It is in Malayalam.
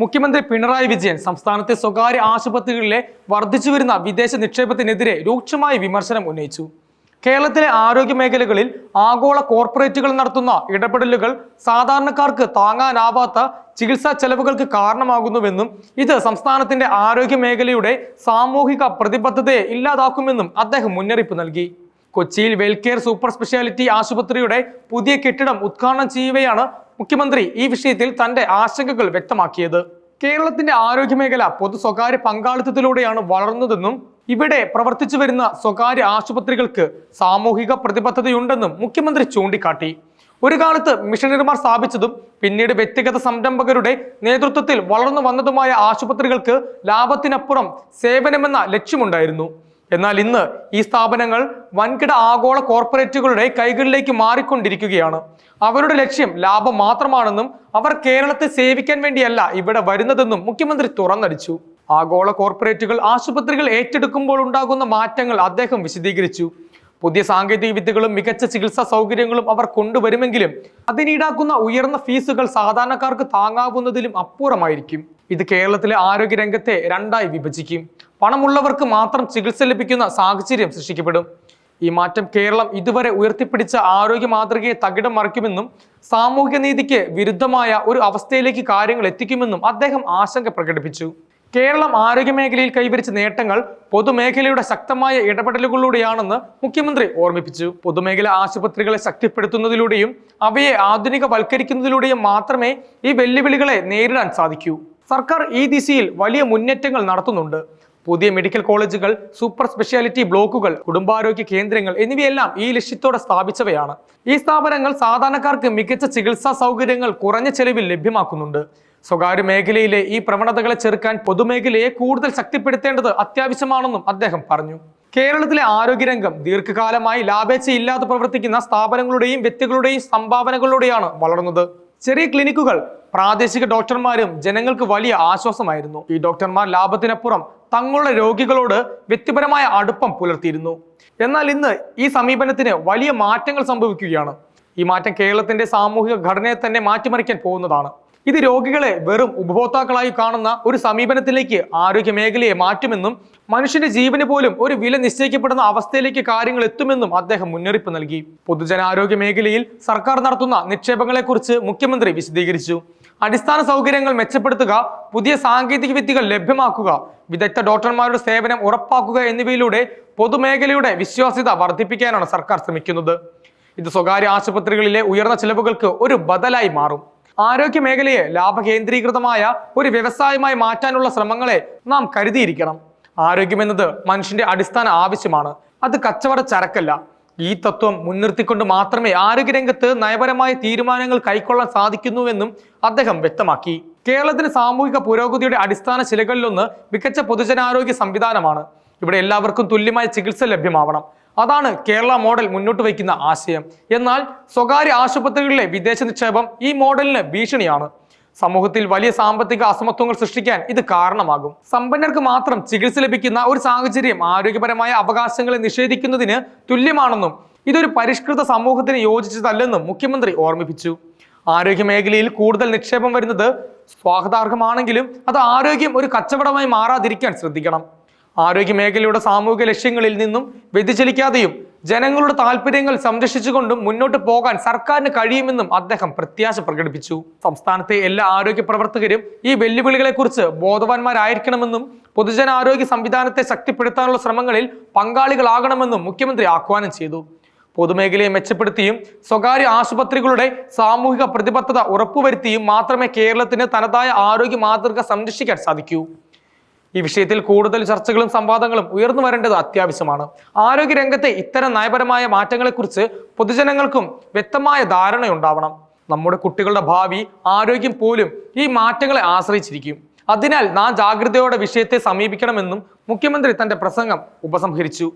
മുഖ്യമന്ത്രി പിണറായി വിജയൻ സംസ്ഥാനത്തെ സ്വകാര്യ ആശുപത്രികളിലെ വർദ്ധിച്ചു വരുന്ന വിദേശ നിക്ഷേപത്തിനെതിരെ രൂക്ഷമായ വിമർശനം ഉന്നയിച്ചു. കേരളത്തിലെ ആരോഗ്യ മേഖലകളിൽ ആഗോള കോർപ്പറേറ്റുകൾ നടത്തുന്ന ഇടപെടലുകൾ സാധാരണക്കാർക്ക് താങ്ങാനാവാത്ത ചികിത്സാ ചെലവുകൾക്ക് കാരണമാകുന്നുവെന്നും ഇത് സംസ്ഥാനത്തിന്റെ ആരോഗ്യ മേഖലയുടെ സാമൂഹിക പ്രതിബദ്ധതയെ ഇല്ലാതാക്കുമെന്നും അദ്ദേഹം മുന്നറിയിപ്പ് നൽകി. കൊച്ചിയിൽ വെൽകെയർ സൂപ്പർ സ്പെഷ്യാലിറ്റി ആശുപത്രിയുടെ പുതിയ കെട്ടിടം ഉദ്ഘാടനം ചെയ്യവെയാണ് മുഖ്യമന്ത്രി ഈ വിഷയത്തിൽ തന്റെ ആശങ്കകൾ വ്യക്തമാക്കിയത്. കേരളത്തിന്റെ ആരോഗ്യമേഖല പൊതു സ്വകാര്യ പങ്കാളിത്തത്തിലൂടെയാണ് വളർന്നതെന്നും ഇവിടെ പ്രവർത്തിച്ചു വരുന്ന സ്വകാര്യ ആശുപത്രികൾക്ക് സാമൂഹിക പ്രതിബദ്ധതയുണ്ടെന്നും മുഖ്യമന്ത്രി ചൂണ്ടിക്കാട്ടി. ഒരു കാലത്ത് മിഷനറിമാർ സ്ഥാപിച്ചതും പിന്നീട് വ്യക്തിഗത സംരംഭകരുടെ നേതൃത്വത്തിൽ വളർന്നു വന്നതുമായ ആശുപത്രികൾക്ക് ലാഭത്തിനപ്പുറം സേവനമെന്ന ലക്ഷ്യമുണ്ടായിരുന്നു. എന്നാൽ ഇന്ന് ഈ സ്ഥാപനങ്ങൾ വൻകിട ആഗോള കോർപ്പറേറ്റുകളുടെ കൈകളിലേക്ക് മാറിക്കൊണ്ടിരിക്കുകയാണ്. അവരുടെ ലക്ഷ്യം ലാഭം മാത്രമാണെന്നും അവർ കേരളത്തെ സേവിക്കാൻ വേണ്ടിയല്ല ഇവിടെ വരുന്നതെന്നും മുഖ്യമന്ത്രി തുറന്നടിച്ചു. ആഗോള കോർപ്പറേറ്റുകൾ ആശുപത്രികൾ ഏറ്റെടുക്കുമ്പോൾ ഉണ്ടാകുന്ന മാറ്റങ്ങൾ അദ്ദേഹം വിശദീകരിച്ചു. പുതിയ സാങ്കേതിക വിദ്യകളും മികച്ച ചികിത്സാ സൗകര്യങ്ങളും അവർ കൊണ്ടുവരുമെങ്കിലും അതിനീടാക്കുന്ന ഉയർന്ന ഫീസുകൾ സാധാരണക്കാർക്ക് താങ്ങാവുന്നതിലും അപ്പുറമായിരിക്കും. ഇത് കേരളത്തിലെ ആരോഗ്യ രംഗത്തെ രണ്ടായി വിഭജിക്കും. പണമുള്ളവർക്ക് മാത്രം ചികിത്സ ലഭിക്കുന്ന സാഹചര്യം സൃഷ്ടിക്കപ്പെടും. ഈ മാറ്റം കേരളം ഇതുവരെ ഉയർത്തിപ്പിടിച്ച ആരോഗ്യ മാതൃകയെ തകിടം മറിക്കുമെന്നും സാമൂഹ്യ നീതിക്ക് വിരുദ്ധമായ ഒരു അവസ്ഥയിലേക്ക് കാര്യങ്ങൾ എത്തിക്കുമെന്നും അദ്ദേഹം ആശങ്ക പ്രകടിപ്പിച്ചു. കേരളം ആരോഗ്യമേഖലയിൽ കൈവരിച്ച നേട്ടങ്ങൾ പൊതുമേഖലയുടെ ശക്തമായ ഇടപെടലുകളിലൂടെയാണെന്ന് മുഖ്യമന്ത്രി ഓർമ്മിപ്പിച്ചു. പൊതുമേഖല ആശുപത്രികളെ ശക്തിപ്പെടുത്തുന്നതിലൂടെയും അവയെ ആധുനികവൽക്കരിക്കുന്നതിലൂടെയും മാത്രമേ ഈ വെല്ലുവിളികളെ നേരിടാൻ സാധിക്കൂ. സർക്കാർ ഈ ദിശയിൽ വലിയ മുന്നേറ്റങ്ങൾ നടത്തുന്നുണ്ട്. പുതിയ മെഡിക്കൽ കോളേജുകൾ സൂപ്പർ സ്പെഷ്യാലിറ്റി ബ്ലോക്കുകൾ കുടുംബാരോഗ്യ കേന്ദ്രങ്ങൾ എന്നിവയെല്ലാം ഈ ലക്ഷ്യത്തോടെ സ്ഥാപിച്ചവയാണ്. ഈ സ്ഥാപനങ്ങൾ സാധാരണക്കാർക്ക് മികച്ച ചികിത്സാ സൗകര്യങ്ങൾ കുറഞ്ഞ ചെലവിൽ ലഭ്യമാക്കുന്നുണ്ട്. സ്വകാര്യ മേഖലയിലെ ഈ പ്രവണതകളെ ചെറുക്കാൻ പൊതുമേഖലയെ കൂടുതൽ ശക്തിപ്പെടുത്തേണ്ടത് അത്യാവശ്യമാണെന്നും അദ്ദേഹം പറഞ്ഞു. കേരളത്തിലെ ആരോഗ്യരംഗം ദീർഘകാലമായി ലാഭേച്ഛയില്ലാതെ പ്രവർത്തിക്കുന്ന സ്ഥാപനങ്ങളുടെയും വ്യക്തികളുടെയും സംഭാവനകളിലൂടെയാണ് വളർന്നത്. ചെറിയ ക്ലിനിക്കുകൾ പ്രാദേശിക ഡോക്ടർമാരും ജനങ്ങൾക്ക് വലിയ ആശ്വാസമായിരുന്നു. ഈ ഡോക്ടർമാർ ലാഭത്തിനപ്പുറം തങ്ങളുടെ രോഗികളോട് വ്യക്തിപരമായ അടുപ്പം പുലർത്തിയിരുന്നു. എന്നാൽ ഇന്ന് ഈ സമീപനത്തിന് വലിയ മാറ്റങ്ങൾ സംഭവിക്കുകയാണ്. ഈ മാറ്റം കേരളത്തിന്റെ സാമൂഹിക ഘടനയെ തന്നെ മാറ്റിമറിക്കാൻ പോകുന്നതാണ്. ഇത് രോഗികളെ വെറും ഉപഭോക്താക്കളായി കാണുന്ന ഒരു സമീപനത്തിലേക്ക് ആരോഗ്യ മേഖലയെ മാറ്റുമെന്നും മനുഷ്യന്റെ ജീവന് പോലും ഒരു വില നിശ്ചയിക്കപ്പെടുന്ന അവസ്ഥയിലേക്ക് കാര്യങ്ങൾ എത്തുമെന്നും അദ്ദേഹം മുന്നറിയിപ്പ് നൽകി. പൊതുജനാരോഗ്യ മേഖലയിൽ സർക്കാർ നടത്തുന്ന നിക്ഷേപങ്ങളെക്കുറിച്ച് മുഖ്യമന്ത്രി വിശദീകരിച്ചു. അടിസ്ഥാന സൗകര്യങ്ങൾ മെച്ചപ്പെടുത്തുക പുതിയ സാങ്കേതിക വിദ്യകൾ ലഭ്യമാക്കുക വിദഗ്ധ ഡോക്ടർമാരുടെ സേവനം ഉറപ്പാക്കുക എന്നിവയിലൂടെ പൊതുമേഖലയുടെ വിശ്വാസ്യത വർദ്ധിപ്പിക്കാനാണ് സർക്കാർ ശ്രമിക്കുന്നത്. ഇത് സ്വകാര്യ ആശുപത്രികളിലെ ഉയർന്ന ചിലവുകൾക്ക് ഒരു ബദലായി മാറും. ആരോഗ്യ മേഖലയെ ലാഭകേന്ദ്രീകൃതമായ ഒരു വ്യവസായമായി മാറ്റാനുള്ള ശ്രമങ്ങളെ നാം കരുതിയിരിക്കണം. ആരോഗ്യം എന്നത് മനുഷ്യന്റെ അടിസ്ഥാന ആവശ്യമാണ്. അത് കച്ചവട ചരക്കല്ല. ഈ തത്വം മുൻനിർത്തിക്കൊണ്ട് മാത്രമേ ആരോഗ്യരംഗത്ത് നയപരമായ തീരുമാനങ്ങൾ കൈക്കൊള്ളാൻ സാധിക്കുന്നുവെന്നും അദ്ദേഹം വ്യക്തമാക്കി. കേരളത്തിന് സാമൂഹിക പുരോഗതിയുടെ അടിസ്ഥാന ശിലകളിലൊന്ന് മികച്ച പൊതുജനാരോഗ്യ സംവിധാനമാണ്. ഇവിടെ എല്ലാവർക്കും തുല്യമായ ചികിത്സ ലഭ്യമാവണം. അതാണ് കേരള മോഡൽ മുന്നോട്ട് വയ്ക്കുന്ന ആശയം. എന്നാൽ സ്വകാര്യ ആശുപത്രികളിലെ വിദേശ നിക്ഷേപം ഈ മോഡലിന് ഭീഷണിയാണ്. സമൂഹത്തിൽ വലിയ സാമ്പത്തിക അസമത്വങ്ങൾ സൃഷ്ടിക്കാൻ ഇത് കാരണമാകും. സമ്പന്നർക്ക് മാത്രം ചികിത്സ ലഭിക്കുന്ന ഒരു സാഹചര്യം ആരോഗ്യപരമായ അവകാശങ്ങളെ നിഷേധിക്കുന്നതിന് തുല്യമാണെന്നും ഇതൊരു പരിഷ്കൃത സമൂഹത്തിന് യോജിച്ചതല്ലെന്നും മുഖ്യമന്ത്രി ഓർമ്മിപ്പിച്ചു. ആരോഗ്യ മേഖലയിൽ കൂടുതൽ നിക്ഷേപം വരുന്നത് സ്വാഗതാർഹമാണെങ്കിലും അത് ആരോഗ്യം ഒരു കച്ചവടമായി മാറാതിരിക്കാൻ ശ്രദ്ധിക്കണം. ആരോഗ്യ മേഖലയുടെ സാമൂഹിക ലക്ഷ്യങ്ങളിൽ നിന്നും വ്യതിചലിക്കാതെയും ജനങ്ങളുടെ താല്പര്യങ്ങൾ സംരക്ഷിച്ചുകൊണ്ടും മുന്നോട്ട് പോകാൻ സർക്കാരിന് കഴിയുമെന്നും അദ്ദേഹം പ്രത്യാശ പ്രകടിപ്പിച്ചു. സംസ്ഥാനത്തെ എല്ലാ ആരോഗ്യ പ്രവർത്തകരും ഈ വെല്ലുവിളികളെക്കുറിച്ച് ബോധവാന്മാരായിരിക്കണമെന്നും പൊതുജനാരോഗ്യ സംവിധാനത്തെ ശക്തിപ്പെടുത്താനുള്ള ശ്രമങ്ങളിൽ പങ്കാളികളാകണമെന്നും മുഖ്യമന്ത്രി ആഹ്വാനം ചെയ്തു. പൊതുമേഖലയെ മെച്ചപ്പെടുത്തിയും സ്വകാര്യ ആശുപത്രികളുടെ സാമൂഹിക പ്രതിബദ്ധത ഉറപ്പുവരുത്തിയും മാത്രമേ കേരളത്തിന് തനതായ ആരോഗ്യ മാതൃക സംരക്ഷിക്കാൻ സാധിക്കൂ. ഈ വിഷയത്തിൽ കൂടുതൽ ചർച്ചകളും സംവാദങ്ങളും ഉയർന്നു വരേണ്ടത് അത്യാവശ്യമാണ്. ആരോഗ്യരംഗത്തെ ഇത്തരം നയപരമായ മാറ്റങ്ങളെക്കുറിച്ച് പൊതുജനങ്ങൾക്കും വ്യക്തമായ ധാരണയുണ്ടാവണം. നമ്മുടെ കുട്ടികളുടെ ഭാവി ആരോഗ്യം പോലും ഈ മാറ്റങ്ങളെ ആശ്രയിച്ചിരിക്കും. അതിനാൽ നാം ജാഗ്രതയോടെ വിഷയത്തെ സമീപിക്കണമെന്നും മുഖ്യമന്ത്രി തന്റെ പ്രസംഗം ഉപസംഹരിച്ചു.